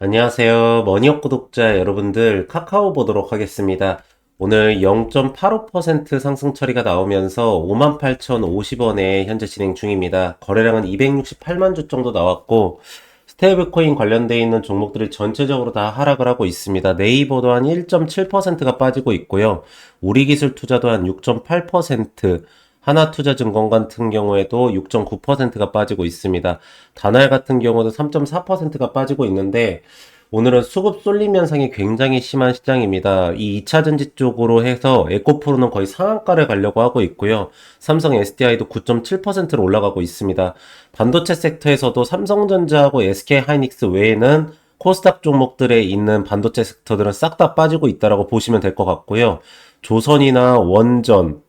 안녕하세요. 머니업 구독자 여러분들 카카오 보도록 하겠습니다. 오늘 0.85% 상승 처리가 나오면서 58,050원에 현재 진행 중입니다. 거래량은 268만 주 정도 나왔고 스테이블 코인 관련되어 있는 종목들이 전체적으로 다 하락을 하고 있습니다. 네이버도 한 1.7%가 빠지고 있고요. 우리기술 투자도 한 6.8%, 하나투자증권 같은 경우에도 6.9%가 빠지고 있습니다. 다날 같은 경우도 3.4%가 빠지고 있는데 오늘은 수급 쏠림 현상이 굉장히 심한 시장입니다. 이 2차전지 쪽으로 해서 에코프로는 거의 상한가를 가려고 하고 있고요. 삼성 SDI도 9.7%로 올라가고 있습니다. 반도체 섹터에서도 삼성전자하고 SK 하이닉스 외에는 코스닥 종목들에 있는 반도체 섹터들은 싹 다 빠지고 있다라고 보시면 될 것 같고요. 조선이나 원전,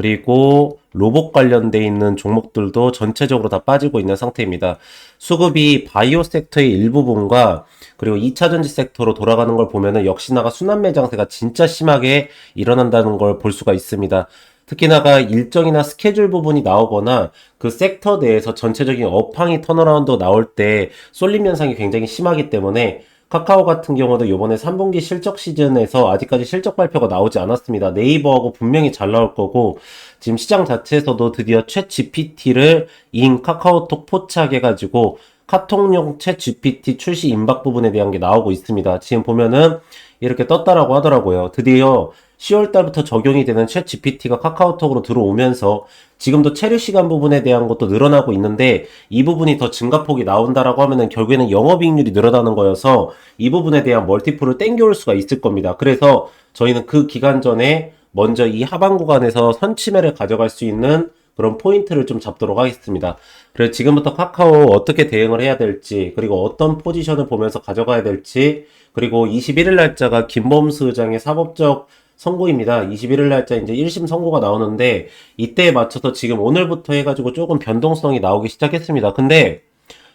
그리고 로봇 관련돼 있는 종목들도 전체적으로 다 빠지고 있는 상태입니다. 수급이 바이오 섹터의 일부분과 그리고 2차 전지 섹터로 돌아가는 걸 보면은 역시나가 순환 매 장세가 진짜 심하게 일어난다는 걸 볼 수가 있습니다. 특히나가 일정이나 스케줄 부분이 나오거나 그 섹터 내에서 전체적인 업황이 턴어라운드 나올 때 쏠림 현상이 굉장히 심하기 때문에 카카오 같은 경우도 이번에 3분기 실적 시즌에서 아직까지 실적 발표가 나오지 않았습니다. 네이버하고 분명히 잘 나올 거고 지금 시장 자체에서도 드디어 최 GPT를 인 카카오톡 포착해가지고 카톡용 채 GPT 출시 임박 부분에 대한 게 나오고 있습니다. 지금 보면은 이렇게 떴다라고 하더라고요. 드디어 10월 달부터 적용이 되는 챗 GPT가 카카오톡으로 들어오면서 지금도 체류 시간 부분에 대한 것도 늘어나고 있는데 이 부분이 더 증가폭이 나온다라고 하면은 결국에는 영업이익률이 늘어나는 거여서 이 부분에 대한 멀티플을 땡겨올 수가 있을 겁니다. 그래서 저희는 그 기간 전에 먼저 이 하반 구간에서 선치매를 가져갈 수 있는 그런 포인트를 좀 잡도록 하겠습니다. 그래서 지금부터 카카오 어떻게 대응을 해야 될지, 그리고 어떤 포지션을 보면서 가져가야 될지, 그리고 21일 날짜가 김범수 의장의 사법적 선고입니다. 21일 날짜 이제 1심 선고가 나오는데 이때에 맞춰서 지금 오늘부터 해가지고 조금 변동성이 나오기 시작했습니다. 근데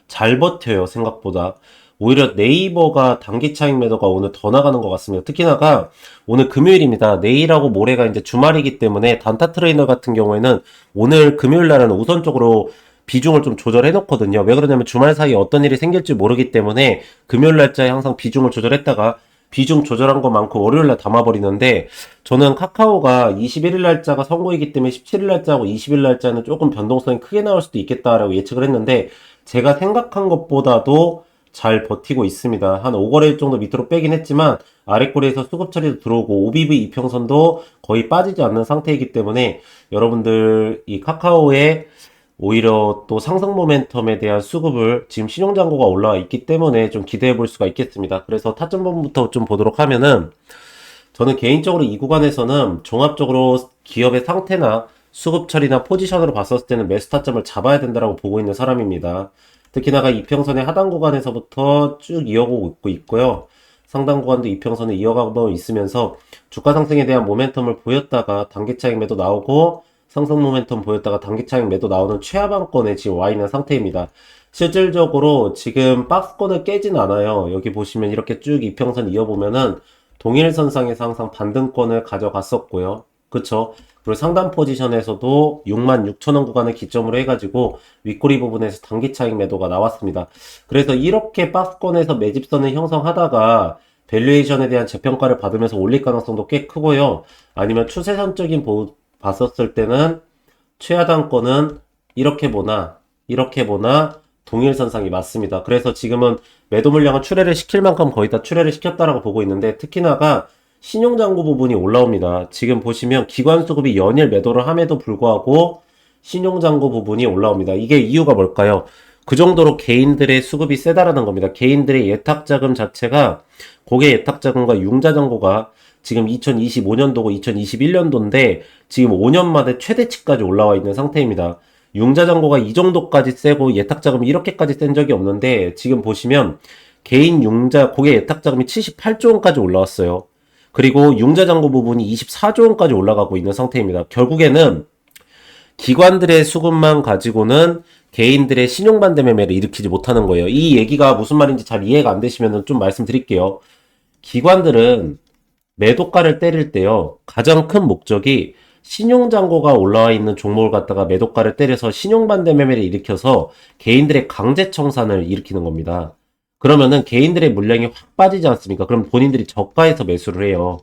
잘 버텨요 생각보다. 오히려 네이버가 단기 차익 매도가 오늘 더 나가는 것 같습니다. 특히나가 오늘 금요일입니다. 내일하고 모레가 이제 주말이기 때문에 단타 트레이너 같은 경우에는 오늘 금요일 날은 우선적으로 비중을 좀 조절해 놓거든요. 왜 그러냐면 주말 사이에 어떤 일이 생길지 모르기 때문에 금요일 날짜에 항상 비중을 조절했다가 비중 조절한 것만큼 월요일 날 담아버리는데 저는 카카오가 21일 날짜가 선고이기 때문에 17일 날짜하고 20일 날짜는 조금 변동성이 크게 나올 수도 있겠다라고 예측을 했는데 제가 생각한 것보다도 잘 버티고 있습니다. 한 5거래일 정도 밑으로 빼긴 했지만 아래꼬리에서 수급 처리도 들어오고 OBV 이평선도 거의 빠지지 않는 상태이기 때문에 여러분들 이 카카오의 오히려 또 상승 모멘텀에 대한 수급을 지금 신용잔고가 올라와 있기 때문에 좀 기대해 볼 수가 있겠습니다. 그래서 타점 부분부터 좀 보도록 하면은 저는 개인적으로 이 구간에서는 종합적으로 기업의 상태나 수급 처리나 포지션으로 봤었을 때는 매수 타점을 잡아야 된다라고 보고 있는 사람입니다. 특히나가 이평선의 하단 구간에서부터 쭉 이어오고 있고요. 상단 구간도 이평선을 이어가고 있으면서 주가 상승에 대한 모멘텀을 보였다가 단기 차익 매도 나오고 상승 모멘텀 보였다가 단기 차익 매도 나오는 최하방권에 지금 와 있는 상태입니다. 실질적으로 지금 박스권을 깨진 않아요. 여기 보시면 이렇게 쭉 이평선 이어보면은 동일선상에서 항상 반등권을 가져갔었고요. 그쵸? 그리고 상단 포지션에서도 66,000원 구간을 기점으로 해가지고 윗꼬리 부분에서 단기 차익 매도가 나왔습니다. 그래서 이렇게 박스권에서 매집선을 형성하다가 밸류에이션에 대한 재평가를 받으면서 올릴 가능성도 꽤 크고요. 아니면 추세선적인 보, 봤었을 때는 최하단권은 이렇게 보나 이렇게 보나 동일선상이 맞습니다. 그래서 지금은 매도 물량을 출회를 시킬 만큼 거의 다 출회를 시켰다라고 보고 있는데 특히나가 신용장구 부분이 올라옵니다. 지금 보시면 기관 수급이 연일 매도를 함에도 불구하고 신용장구 부분이 올라옵니다. 이게 이유가 뭘까요? 그 정도로 개인들의 수급이 세다라는 겁니다. 개인들의 예탁자금 자체가 고객 예탁자금과 융자정보가 지금 2025년도고 2021년도인데 지금 5년 만에 최대치까지 올라와 있는 상태입니다. 융자정보가 이 정도까지 세고 예탁자금이 이렇게까지 센 적이 없는데 지금 보시면 개인 융자 고객 예탁자금이 78조 원까지 올라왔어요. 그리고 융자장고 부분이 24조 원까지 올라가고 있는 상태입니다. 결국에는 기관들의 수급만 가지고는 개인들의 신용반대 매매를 일으키지 못하는 거예요. 이 얘기가 무슨 말인지 잘 이해가 안 되시면 좀 말씀드릴게요. 기관들은 매도가를 때릴 때요. 가장 큰 목적이 신용잔고가 올라와 있는 종목을 갖다가 매도가를 때려서 신용반대 매매를 일으켜서 개인들의 강제 청산을 일으키는 겁니다. 그러면은 개인들의 물량이 확 빠지지 않습니까? 그럼 본인들이 저가에서 매수를 해요.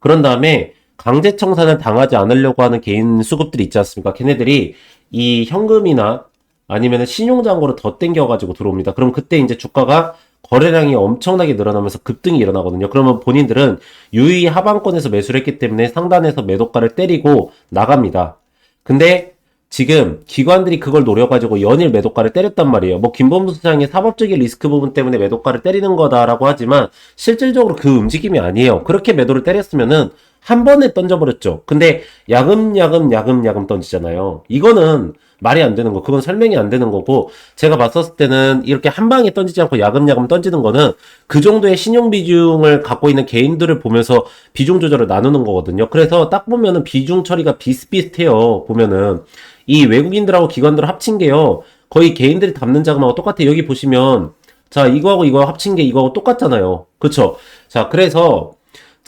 그런 다음에 강제 청산을 당하지 않으려고 하는 개인 수급들이 있지 않습니까? 걔네들이 이 현금이나 아니면 신용잔고를 더 땡겨가지고 들어옵니다. 그럼 그때 이제 주가가 거래량이 엄청나게 늘어나면서 급등이 일어나거든요. 그러면 본인들은 유의 하방권에서 매수를 했기 때문에 상단에서 매도가를 때리고 나갑니다. 근데 지금 기관들이 그걸 노려가지고 연일 매도가를 때렸단 말이에요. 뭐 김범수 시장의 사법적인 리스크 부분 때문에 매도가를 때리는 거다라고 하지만 실질적으로 그 움직임이 아니에요. 그렇게 매도를 때렸으면은 한 번에 던져버렸죠. 근데 야금야금 야금야금 던지잖아요. 이거는 말이 안 되는 거. 그건 설명이 안 되는 거고 제가 봤었을 때는 이렇게 한 방에 던지지 않고 야금야금 던지는 거는 그 정도의 신용 비중을 갖고 있는 개인들을 보면서 비중 조절을 나누는 거거든요. 그래서 딱 보면은 비중 처리가 비슷비슷해요. 보면은 이 외국인들하고 기관들 합친 게요. 거의 개인들이 담는 자금하고 똑같아요. 여기 보시면 자 이거하고 이거 합친 게 이거하고 똑같잖아요. 그쵸? 자 그래서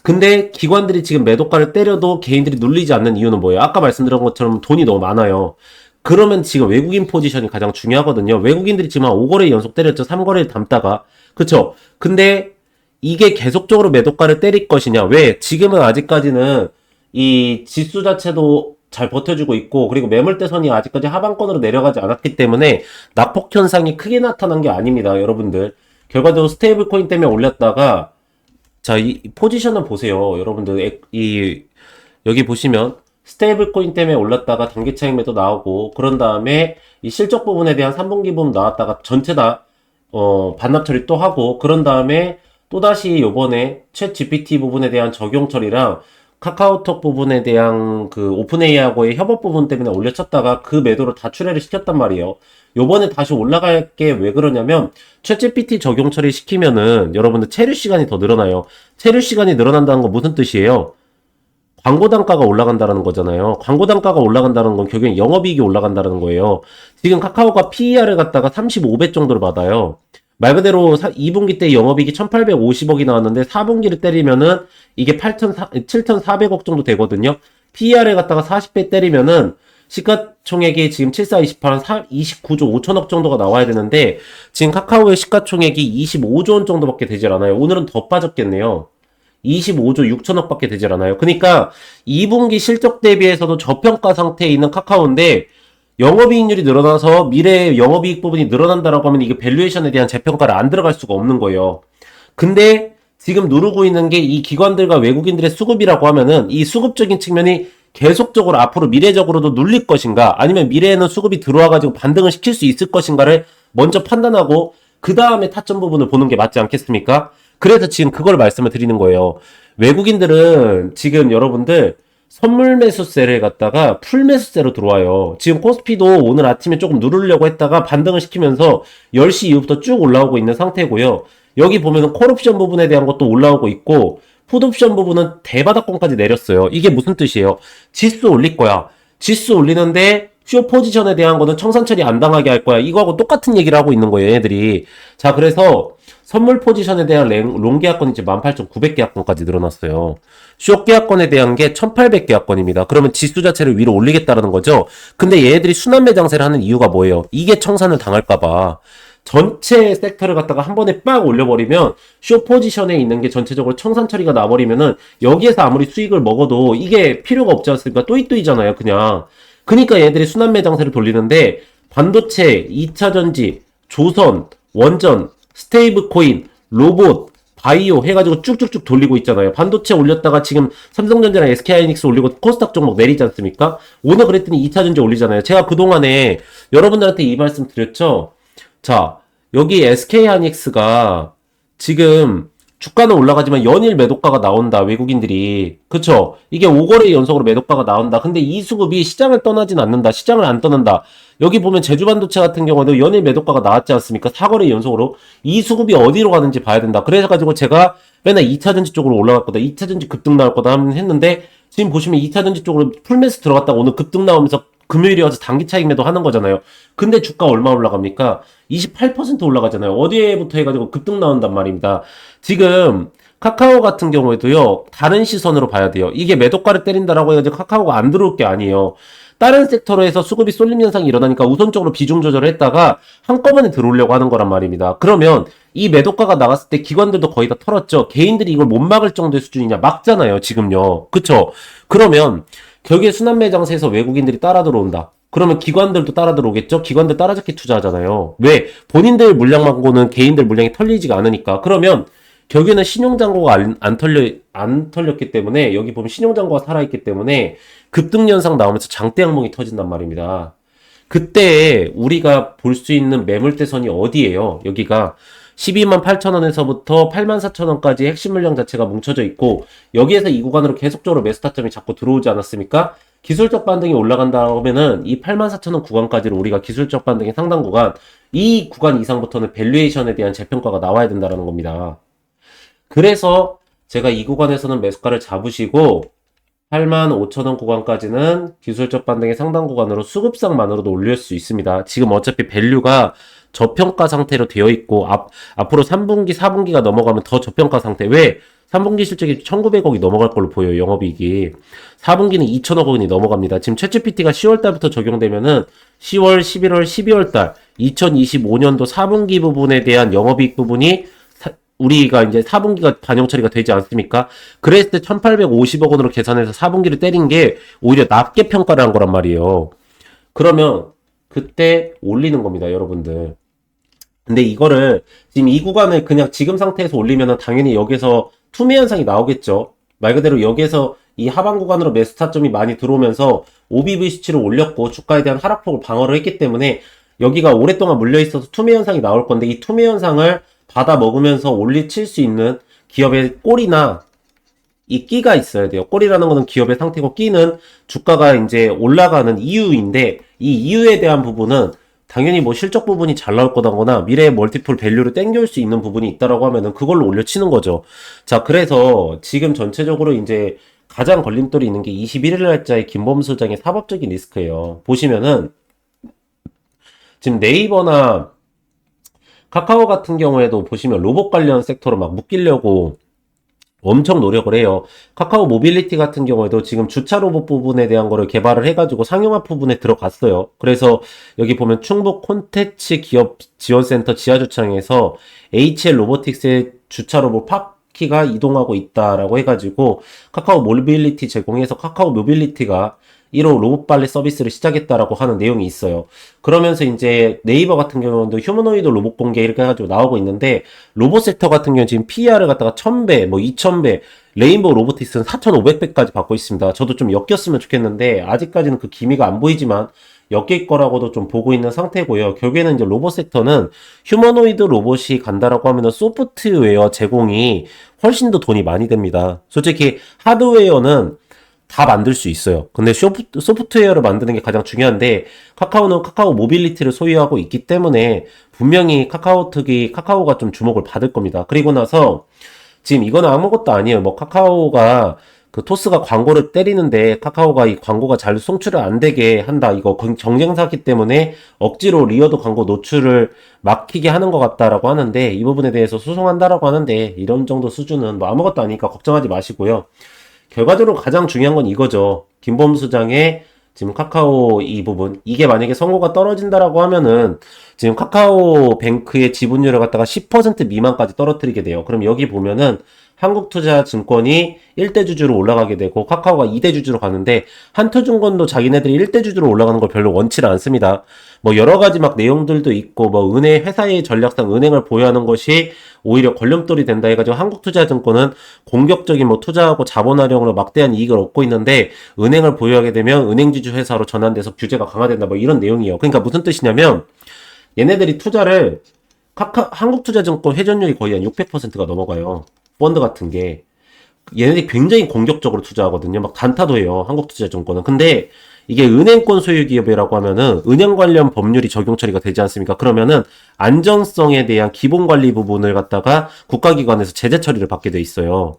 근데 기관들이 지금 매도가를 때려도 개인들이 눌리지 않는 이유는 뭐예요? 아까 말씀드린 것처럼 돈이 너무 많아요. 그러면 지금 외국인 포지션이 가장 중요하거든요. 외국인들이 지금 한 5거래 연속 때렸죠. 3거래를 담다가. 그쵸? 근데 이게 계속적으로 매도가를 때릴 것이냐? 왜? 지금은 아직까지는 이 지수 자체도 잘 버텨주고 있고, 그리고 매물대선이 아직까지 하방권으로 내려가지 않았기 때문에 낙폭 현상이 크게 나타난 게 아닙니다. 여러분들. 결과적으로 스테이블 코인 때문에 올렸다가 자, 이 포지션을 보세요. 여러분들, 에- 이, 여기 보시면, 스테이블 코인 때문에 올랐다가 단기 차익 매도 나오고, 그런 다음에 이 실적 부분에 대한 3분기 부분 나왔다가 전체 다, 어, 반납 처리 또 하고, 그런 다음에 또다시 요번에 챗 GPT 부분에 대한 적용 처리랑 카카오톡 부분에 대한 그 오픈 AI하고의 협업 부분 때문에 올려쳤다가 그 매도를 다 출회를 시켰단 말이에요. 요번에 다시 올라갈 게 왜 그러냐면 챗GPT 적용 처리 시키면은 여러분들 체류 시간이 더 늘어나요. 체류 시간이 늘어난다는 건 무슨 뜻이에요? 광고 단가가 올라간다는 거잖아요. 광고 단가가 올라간다는 건 결국엔 영업이익이 올라간다는 거예요. 지금 카카오가 PER을 갖다가 35배 정도를 받아요. 말 그대로 2분기 때 영업이익이 1850억이 나왔는데 4분기를 때리면은 이게 8,400억 정도 되거든요. PER을 갖다가 40배 때리면은 시가총액이 지금 7428, 29조 5천억 정도가 나와야 되는데 지금 카카오의 시가총액이 25조 원 정도밖에 되질 않아요. 오늘은 더 빠졌겠네요. 25조 6천억밖에 되질 않아요. 그러니까 2분기 실적 대비해서도 저평가 상태에 있는 카카오인데 영업이익률이 늘어나서 미래의 영업이익 부분이 늘어난다라고 하면 이게 밸류에이션에 대한 재평가를 안 들어갈 수가 없는 거예요. 근데 지금 누르고 있는 게 이 기관들과 외국인들의 수급이라고 하면은 이 수급적인 측면이 계속적으로 앞으로 미래적으로도 눌릴 것인가 아니면 미래에는 수급이 들어와가지고 반등을 시킬 수 있을 것인가를 먼저 판단하고 그 다음에 타점 부분을 보는 게 맞지 않겠습니까? 그래서 지금 그걸 말씀을 드리는 거예요. 외국인들은 지금 여러분들 선물 매수세를 갖다가 풀 매수세로 들어와요. 지금 코스피도 오늘 아침에 조금 누르려고 했다가 반등을 시키면서 10시 이후부터 쭉 올라오고 있는 상태고요. 여기 보면은 콜옵션 부분에 대한 것도 올라오고 있고 풋옵션 부분은 대바닥권까지 내렸어요. 이게 무슨 뜻이에요? 지수 올릴 거야. 지수 올리는데 쇼 포지션에 대한 거는 청산 처리 안 당하게 할 거야. 이거하고 똑같은 얘기를 하고 있는 거예요, 얘네들이. 자, 그래서 선물 포지션에 대한 랭, 롱 계약권이 이제 18,900계약권까지 늘어났어요. 쇼 계약권에 대한 게 1,800계약권입니다. 그러면 지수 자체를 위로 올리겠다라는 거죠. 근데 얘네들이 순환 매 장세를 하는 이유가 뭐예요? 이게 청산을 당할까 봐. 전체 섹터를 갖다가 한 번에 빡 올려버리면 쇼 포지션에 있는 게 전체적으로 청산 처리가 나버리면은 여기에서 아무리 수익을 먹어도 이게 필요가 없지 않습니까? 또이또이잖아요, 그냥. 그러니까 얘들이 순환 매 장세를 돌리는데 반도체, 2차 전지, 조선, 원전, 스테이블 코인, 로봇, 바이오 해가지고 쭉쭉쭉 돌리고 있잖아요. 반도체 올렸다가 지금 삼성전자랑 SK하이닉스 올리고 코스닥 종목 내리지 않습니까? 오늘 그랬더니 2차전지 올리잖아요. 제가 그동안에 여러분들한테 이 말씀 드렸죠? 자, 여기 SK하이닉스가 지금 주가는 올라가지만 연일 매도가가 나온다, 외국인들이. 그쵸? 이게 5거래 연속으로 매도가가 나온다. 근데 이 수급이 시장을 떠나진 않는다. 시장을 안 떠난다. 여기 보면 제주반도체 같은 경우도 연일 매도가가 나왔지 않습니까? 4거래 연속으로. 이 수급이 어디로 가는지 봐야 된다. 그래서가지고 제가 맨날 2차전지 쪽으로 올라갈 거다. 2차전지 급등 나올 거다 했는데, 지금 보시면 2차전지 쪽으로 풀매수 들어갔다가 오늘 급등 나오면서 금요일에 와서 단기 차익 매도 하는 거잖아요. 근데 주가 얼마 올라갑니까? 28% 올라가잖아요. 어디에부터 해가지고 급등 나온단 말입니다. 지금 카카오 같은 경우에도요, 다른 시선으로 봐야 돼요. 이게 매도가를 때린다라고 해가지고 카카오가 안 들어올 게 아니에요. 다른 섹터로해서 수급이 쏠림 현상이 일어나니까 우선적으로 비중 조절을 했다가 한꺼번에 들어오려고 하는 거란 말입니다. 그러면 이 매도가가 나갔을 때 기관들도 거의 다 털었죠. 개인들이 이걸 못 막을 정도의 수준이냐 막잖아요. 지금요. 그쵸? 그러면 결국에 순환 매장세에서 외국인들이 따라 들어온다. 그러면 기관들도 따라 들어오겠죠? 기관들 따라잡기 투자하잖아요. 왜? 본인들 물량만고는 개인들 물량이 털리지가 않으니까. 그러면 결국에는 신용장고가 안, 안 털려, 안 털렸기 때문에 여기 보면 신용장고가 살아있기 때문에 급등현상 나오면서 장대 항목이 터진단 말입니다. 그때 우리가 볼 수 있는 매물대선이 어디예요? 여기가 12만 8천 원에서부터 8만 4천 원까지 핵심 물량 자체가 뭉쳐져 있고 여기에서 이 구간으로 계속적으로 매수타점이 자꾸 들어오지 않았습니까? 기술적 반등이 올라간다 하면은 이 8만 4천 원 구간까지를 우리가 기술적 반등의 상당 구간 이 구간 이상부터는 밸류에이션에 대한 재평가가 나와야 된다라는 겁니다. 그래서 제가 이 구간에서는 매수가를 잡으시고 8만 5천 원 구간까지는 기술적 반등의 상당 구간으로 수급상만으로도 올릴 수 있습니다. 지금 어차피 밸류가 저평가 상태로 되어 있고 앞, 앞으로 3분기, 4분기가 넘어가면 더 저평가 상태. 왜? 3분기 실적이 1,900억이 넘어갈 걸로 보여요, 영업이익이. 4분기는 2,000억 원이 넘어갑니다. 지금 챗GPT가 10월 달부터 적용되면은 10월, 11월, 12월 달 2025년도 4분기 부분에 대한 영업이익 부분이 사- 우리가 이제 4분기가 반영 처리가 되지 않습니까? 그랬을 때 1,850억 원으로 계산해서 4분기를 때린 게 오히려 낮게 평가를 한 거란 말이에요. 그러면 그때 올리는 겁니다, 여러분들. 근데 이거를 지금 이 구간을 그냥 지금 상태에서 올리면은 당연히 여기서 투매 현상이 나오겠죠. 말 그대로 여기서 이 하방 구간으로 매수 타점이 많이 들어오면서 OBVC치를 올렸고 주가에 대한 하락폭을 방어를 했기 때문에 여기가 오랫동안 물려 있어서 투매 현상이 나올 건데 이 투매 현상을 받아 먹으면서 올리칠 수 있는 기업의 꼴이나 이 끼가 있어야 돼요. 꼴이라는 거는 기업의 상태고 끼는 주가가 이제 올라가는 이유인데 이 이유에 대한 부분은 당연히 뭐 실적 부분이 잘 나올 거다거나 미래의 멀티플 밸류를 땡겨올 수 있는 부분이 있다라고 하면은 그걸로 올려치는 거죠. 자, 그래서 지금 전체적으로 이제 가장 걸림돌이 있는 게 21일 날짜의 김범수 소장의 사법적인 리스크예요. 보시면은 지금 네이버나 카카오 같은 경우에도 보시면 로봇 관련 섹터로 막 묶이려고 엄청 노력을 해요. 카카오 모빌리티 같은 경우에도 지금 주차 로봇 부분에 대한 거를 개발을 해가지고 상용화 부분에 들어갔어요. 그래서 여기 보면 충북 콘텐츠 기업 지원센터 지하주차장에서 HL 로보틱스의 주차 로봇 파키가 이동하고 있다라고 해가지고 카카오 모빌리티 제공해서 카카오 모빌리티가 1호 로봇 빨래 서비스를 시작했다라고 하는 내용이 있어요. 그러면서 이제 네이버 같은 경우도 휴머노이드 로봇 공개 이렇게 해가지고 나오고 있는데 로봇 섹터 같은 경우는 지금 PER을 갖다가 1000배, 뭐 2000배, 레인보우 로보틱스는 4500배까지 받고 있습니다. 저도 좀 엮였으면 좋겠는데 아직까지는 그 기미가 안 보이지만 엮일 거라고도 좀 보고 있는 상태고요. 결국에는 이제 로봇 섹터는 휴머노이드 로봇이 간다라고 하면은 소프트웨어 제공이 훨씬 더 돈이 많이 됩니다. 솔직히 하드웨어는 다 만들 수 있어요. 근데 소프트, 소프트웨어를 만드는 게 가장 중요한데 카카오는 카카오 모빌리티를 소유하고 있기 때문에 분명히 카카오톡이 카카오가 좀 주목을 받을 겁니다. 그리고 나서 지금 이거는 아무것도 아니에요. 뭐 카카오가 그 토스가 광고를 때리는데 카카오가 이 광고가 잘 송출을 안 되게 한다. 이거 건- 경쟁사기 때문에 억지로 리어드 광고 노출을 막히게 하는 것 같다라고 하는데 이 부분에 대해서 소송한다라고 하는데 이런 정도 수준은 뭐 아무것도 아니니까 걱정하지 마시고요. 결과적으로 가장 중요한 건 이거죠. 김범수 장의 지금 카카오 이 부분 이게 만약에 선고가 떨어진다라고 하면은 지금 카카오 뱅크의 지분율을 갖다가 10% 미만까지 떨어뜨리게 돼요. 그럼 여기 보면은 한국투자증권이 1대 주주로 올라가게 되고 카카오가 2대 주주로 가는데 한투증권도 자기네들이 1대 주주로 올라가는 걸 별로 원치를 않습니다. 뭐 여러 가지 막 내용들도 있고 뭐 은행 회사의 전략상 은행을 보유하는 것이 오히려 걸림돌이 된다 해가지고 한국투자증권은 공격적인 뭐 투자하고 자본 활용으로 막대한 이익을 얻고 있는데 은행을 보유하게 되면 은행지주 회사로 전환돼서 규제가 강화된다 뭐 이런 내용이에요. 그러니까 무슨 뜻이냐면 얘네들이 투자를 카카 한국투자증권 회전율이 거의 한 600%가 넘어가요. 펀드 같은 게 얘네들이 굉장히 공격적으로 투자하거든요. 막 단타도 해요. 한국투자증권은. 근데 이게 은행권 소유 기업이라고 하면은 은행 관련 법률이 적용 처리가 되지 않습니까? 그러면은 안정성에 대한 기본 관리 부분을 갖다가 국가기관에서 제재 처리를 받게 돼 있어요.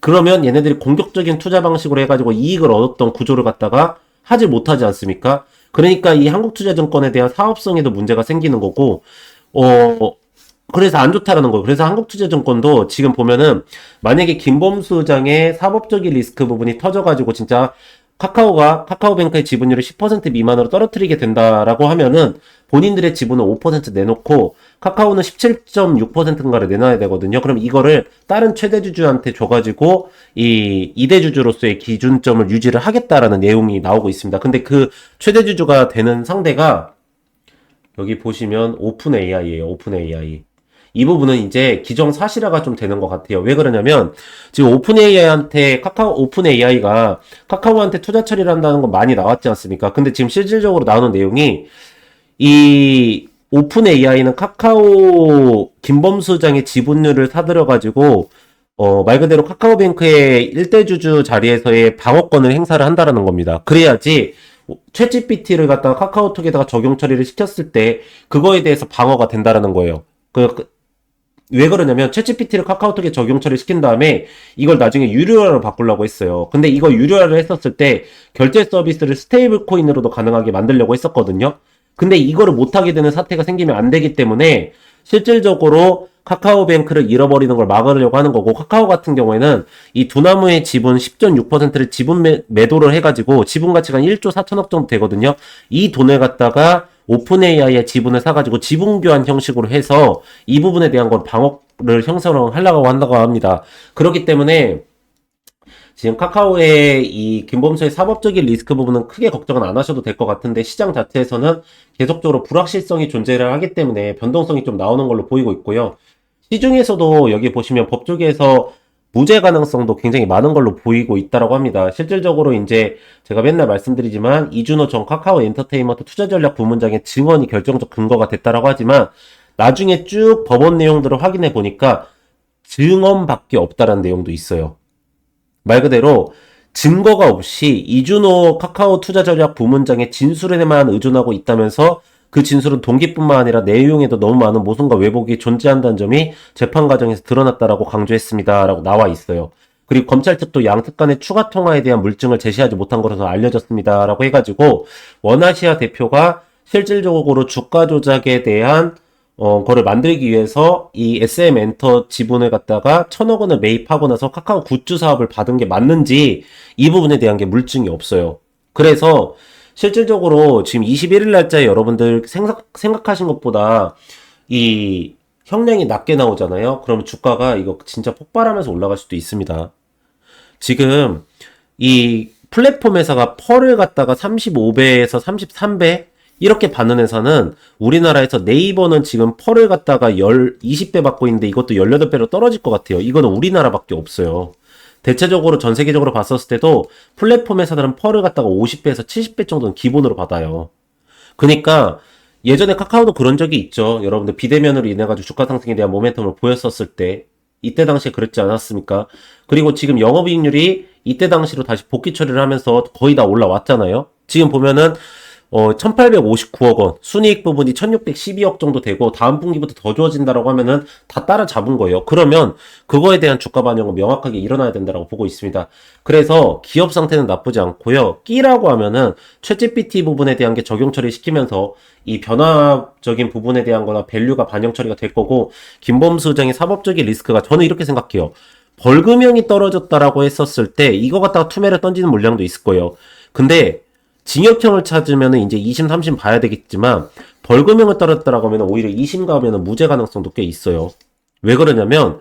그러면 얘네들이 공격적인 투자 방식으로 해가지고 이익을 얻었던 구조를 갖다가 하지 못하지 않습니까? 그러니까 이 한국투자증권에 대한 사업성에도 문제가 생기는 거고, 어, 그래서 안 좋다라는 거예요. 그래서 한국투자증권도 지금 보면은 만약에 김범수 장의 사법적인 리스크 부분이 터져가지고 진짜 카카오가 카카오뱅크의 지분율을 10% 미만으로 떨어뜨리게 된다라고 하면은 본인들의 지분을 5% 내놓고 카카오는 17.6%인가를 내놔야 되거든요. 그럼 이거를 다른 최대 주주한테 줘가지고 이 이대 주주로서의 기준점을 유지를 하겠다라는 내용이 나오고 있습니다. 근데 그 최대 주주가 되는 상대가 여기 보시면 오픈 AI예요. 오픈 AI. 이 부분은 이제 기정 사실화가 좀 되는 것 같아요. 왜 그러냐면 지금 오픈 AI한테 카카오 오픈 AI가 카카오한테 투자 처리를 한다는 건 많이 나왔지 않습니까? 근데 지금 실질적으로 나오는 내용이 이 오픈 AI는 카카오 김범수 회장의 지분율을 사들여 가지고 어, 말 그대로 카카오뱅크의 일대 주주 자리에서의 방어권을 행사를 한다라는 겁니다. 그래야지 챗 GPT를 갖다가 카카오톡에다가 적용 처리를 시켰을 때 그거에 대해서 방어가 된다라는 거예요. 그, 그- 왜 그러냐면 챗GPT를 카카오톡에 적용 처리 시킨 다음에 이걸 나중에 유료화로 바꾸려고 했어요. 근데 이거 유료화를 했었을 때 결제 서비스를 스테이블 코인으로도 가능하게 만들려고 했었거든요. 근데 이거를 못하게 되는 사태가 생기면 안 되기 때문에 실질적으로 카카오뱅크를 잃어버리는 걸 막으려고 하는 거고 카카오 같은 경우에는 이 두나무의 지분 10.6%를 지분 매, 매도를 해가지고 지분 가치가 1조 4천억 정도 되거든요. 이 돈을 갖다가 오픈 AI의 지분을 사가지고 지분 교환 형식으로 해서 이 부분에 대한 걸 방어를 형성을 하려고 한다고 합니다. 그렇기 때문에 지금 카카오의 이 김범수의 사법적인 리스크 부분은 크게 걱정은 안 하셔도 될 것 같은데 시장 자체에서는 계속적으로 불확실성이 존재를 하기 때문에 변동성이 좀 나오는 걸로 보이고 있고요. 시중에서도 여기 보시면 법조계에서 무죄 가능성도 굉장히 많은 걸로 보이고 있다라고 합니다. 실질적으로 이제 제가 맨날 말씀드리지만 이준호 전 카카오 엔터테인먼트 투자 전략 부문장의 증언이 결정적 근거가 됐다라고 하지만 나중에 쭉 법원 내용들을 확인해 보니까 증언밖에 없다라는 내용도 있어요. 말 그대로 증거가 없이 이준호 카카오 투자 전략 부문장의 진술에만 의존하고 있다면서 그 진술은 동기뿐만 아니라 내용에도 너무 많은 모순과 왜곡이 존재한다는 점이 재판 과정에서 드러났다라고 강조했습니다라고 나와 있어요. 그리고 검찰 측도 양측 간의 추가 통화에 대한 물증을 제시하지 못한 것으로 알려졌습니다라고 해가지고 원아시아 대표가 실질적으로 주가 조작에 대한 어, 거를 만들기 위해서 이 SM 엔터 지분을 갖다가 천억 원을 매입하고 나서 카카오 굿즈 사업을 받은 게 맞는지 이 부분에 대한 게 물증이 없어요. 그래서 실질적으로 지금 21일 날짜에 여러분들 생각, 생각하신 것보다 이 형량이 낮게 나오잖아요. 그럼 주가가 이거 진짜 폭발하면서 올라갈 수도 있습니다. 지금 이 플랫폼 회사가 펄을 갖다가 35배에서 33배 이렇게 받는 회사는 우리나라에서 네이버는 지금 펄을 갖다가 열 20배 받고 있는데 이것도 18배로 떨어질 것 같아요. 이거는 우리나라밖에 없어요. 대체적으로 전 세계적으로 봤었을 때도 플랫폼 회사들은 펄을 갖다가 50배에서 70배 정도는 기본으로 받아요. 그러니까 예전에 카카오도 그런 적이 있죠. 여러분들 비대면으로 인해 가지고 주가 상승에 대한 모멘텀을 보였었을 때 이때 당시에 그랬지 않았습니까? 그리고 지금 영업이익률이 이때 당시로 다시 복귀 처리를 하면서 거의 다 올라왔잖아요. 지금 보면은 어, 1859억 원, 순이익 부분이 1612억 정도 되고, 다음 분기부터 더 좋아진다라고 하면은 다 따라잡은 거예요. 그러면 그거에 대한 주가 반영은 명확하게 일어나야 된다라고 보고 있습니다. 그래서 기업 상태는 나쁘지 않고요. 끼라고 하면은 최GPT 부분에 대한 게 적용 처리 시키면서 이 변화적인 부분에 대한 거나 밸류가 반영 처리가 될 거고, 김범수 의장의 사법적인 리스크가 저는 이렇게 생각해요. 벌금형이 떨어졌다라고 했었을 때 이거 갖다가 투매를 던지는 물량도 있을 거예요. 근데 징역형을 찾으면은 이제 2심, 3심 봐야 되겠지만 벌금형을 떨었다라고 하면 오히려 2심 가면은 무죄 가능성도 꽤 있어요. 왜 그러냐면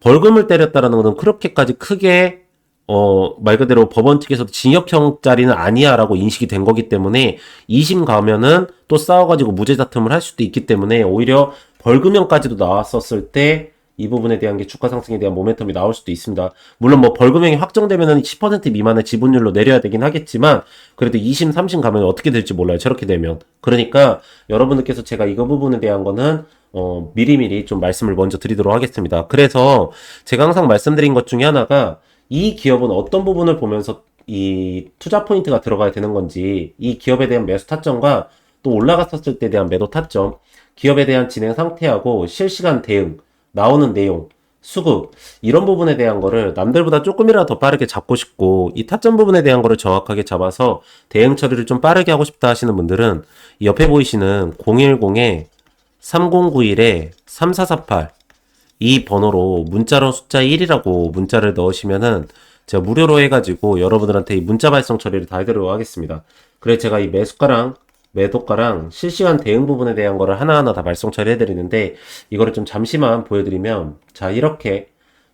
벌금을 때렸다라는 것은 그렇게까지 크게 어, 말 그대로 법원 측에서도 징역형짜리는 아니야라고 인식이 된 거기 때문에 2심 가면은 또 싸워가지고 무죄 다툼을 할 수도 있기 때문에 오히려 벌금형까지도 나왔었을 때 이 부분에 대한 게 주가 상승에 대한 모멘텀이 나올 수도 있습니다. 물론 뭐 벌금형이 확정되면은 10% 미만의 지분율로 내려야 되긴 하겠지만 그래도 2심, 3심 가면 어떻게 될지 몰라요. 저렇게 되면. 그러니까 여러분들께서 제가 이거 부분에 대한 거는 어, 미리미리 좀 말씀을 먼저 드리도록 하겠습니다. 그래서 제가 항상 말씀드린 것 중에 하나가 이 기업은 어떤 부분을 보면서 이 투자 포인트가 들어가야 되는 건지 이 기업에 대한 매수 타점과 또 올라갔었을 때 대한 매도 타점, 기업에 대한 진행 상태하고 실시간 대응, 나오는 내용, 수급 이런 부분에 대한 거를 남들보다 조금이라도 더 빠르게 잡고 싶고 이 타점 부분에 대한 거를 정확하게 잡아서 대응 처리를 좀 빠르게 하고 싶다 하시는 분들은 이 옆에 보이시는 010에 3091에 3448 이 번호로 문자로 숫자 1이라고 문자를 넣으시면은 제가 무료로 해가지고 여러분들한테 이 문자 발송 처리를 다 해드리도록 하겠습니다. 그래 제가 이 매수가랑 매도가랑 실시간 대응 부분에 대한 거를 하나하나 다 발송 처리해드리는데 이거를 좀 잠시만 보여드리면 자 이렇게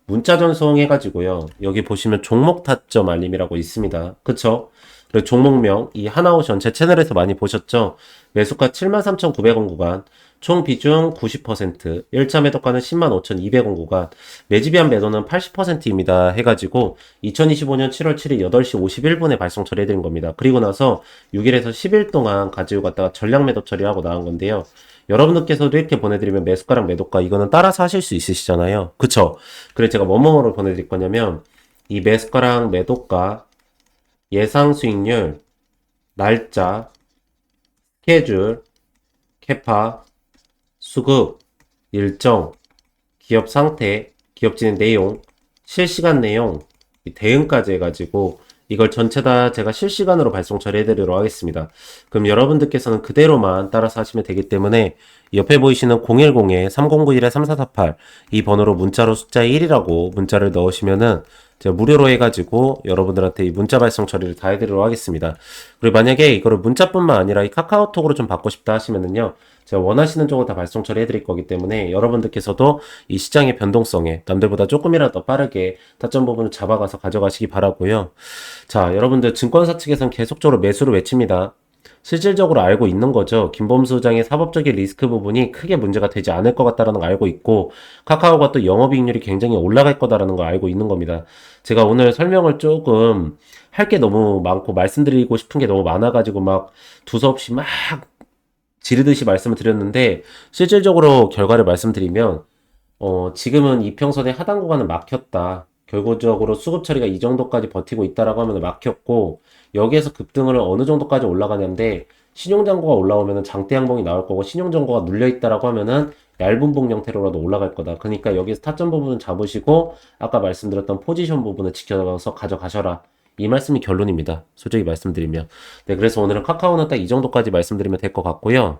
문자 전송 해가지고요 여기 보시면 종목 타점 알림이라고 있습니다. 그쵸? 그리고 종목명 이 하나오션 제 채널에서 많이 보셨죠? 매수가 73,900원 구간 총 비중 90%, 1차 매도가는 105,200원 구간, 매집이한 매도는 80%입니다. 해가지고 2025년 7월 7일 8시 51분에 발송 처리해드린 겁니다. 그리고 나서 6일에서 10일 동안 가지고 갔다가 전량 매도 처리하고 나온 건데요. 여러분들께서도 이렇게 보내드리면 매수가랑 매도가 이거는 따라서 하실 수 있으시잖아요. 그쵸? 그래서 제가 뭐뭐뭐를 보내드릴 거냐면 이 매수가랑 매도가 예상 수익률, 날짜, 스케줄, 캐파, 수급, 일정, 기업 상태, 기업 진행 내용, 실시간 내용, 이 대응까지 해가지고 이걸 전체 다 제가 실시간으로 발송 처리해드리도록 하겠습니다. 그럼 여러분들께서는 그대로만 따라서 하시면 되기 때문에 옆에 보이시는 010-3091-3448 이 번호로 문자로 숫자 1이라고 문자를 넣으시면은 제가 무료로 해가지고 여러분들한테 이 문자 발송 처리를 다 해드리도록 하겠습니다. 그리고 만약에 이거를 문자뿐만 아니라 이 카카오톡으로 좀 받고 싶다 하시면은요. 제가 원하시는 쪽으로 다 발송 처리해 드릴 거기 때문에 여러분들께서도 이 시장의 변동성에 남들보다 조금이라도 더 빠르게 타점 부분을 잡아가서 가져가시기 바라고요. 자, 여러분들 증권사 측에서는 계속적으로 매수를 외칩니다. 실질적으로 알고 있는 거죠. 김범수 부장의 사법적인 리스크 부분이 크게 문제가 되지 않을 것 같다라는 걸 알고 있고 카카오가 또 영업이익률이 굉장히 올라갈 거다라는 걸 알고 있는 겁니다. 제가 오늘 설명을 조금 할 게 너무 많고 말씀드리고 싶은 게 너무 많아가지고 막 두서없이 막 지르듯이 말씀을 드렸는데 실질적으로 결과를 말씀드리면 어, 지금은 이평선의 하단 구간은 막혔다. 결과적으로 수급 처리가 이 정도까지 버티고 있다라고 하면 막혔고 여기에서 급등을 어느 정도까지 올라가는데 신용장고가 올라오면은 장대 양봉이 나올 거고 신용장고가 눌려 있다라고 하면은 얇은 봉 형태로라도 올라갈 거다. 그러니까 여기서 타점 부분은 잡으시고 아까 말씀드렸던 포지션 부분을 지켜서 가져가셔라. 이 말씀이 결론입니다. 솔직히 말씀드리면. 네, 그래서 오늘은 카카오는 딱 이 정도까지 말씀드리면 될 것 같고요.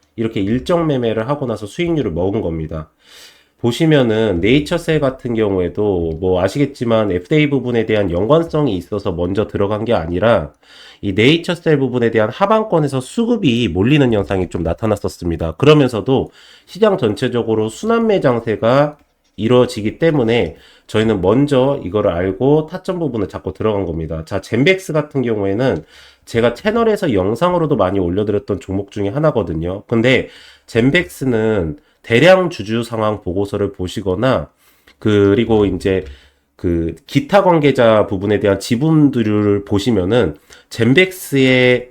이렇게 일정 매매를 하고 나서 수익률을 먹은 겁니다. 보시면은 네이처셀 같은 경우에도 뭐 아시겠지만 FDA 부분에 대한 연관성이 있어서 먼저 들어간 게 아니라 이 네이처셀 부분에 대한 하방권에서 수급이 몰리는 현상이 좀 나타났었습니다. 그러면서도 시장 전체적으로 순환매 장세가 이루어지기 때문에 저희는 먼저 이거를 알고 타점 부분을 잡고 들어간 겁니다. 자, 젠백스 같은 경우에는 제가 채널에서 영상으로도 많이 올려드렸던 종목 중에 하나거든요. 근데 젠백스는 대량 주주 상황 보고서를 보시거나 그리고 이제 그 기타 관계자 부분에 대한 지분들을 보시면은 젠백스의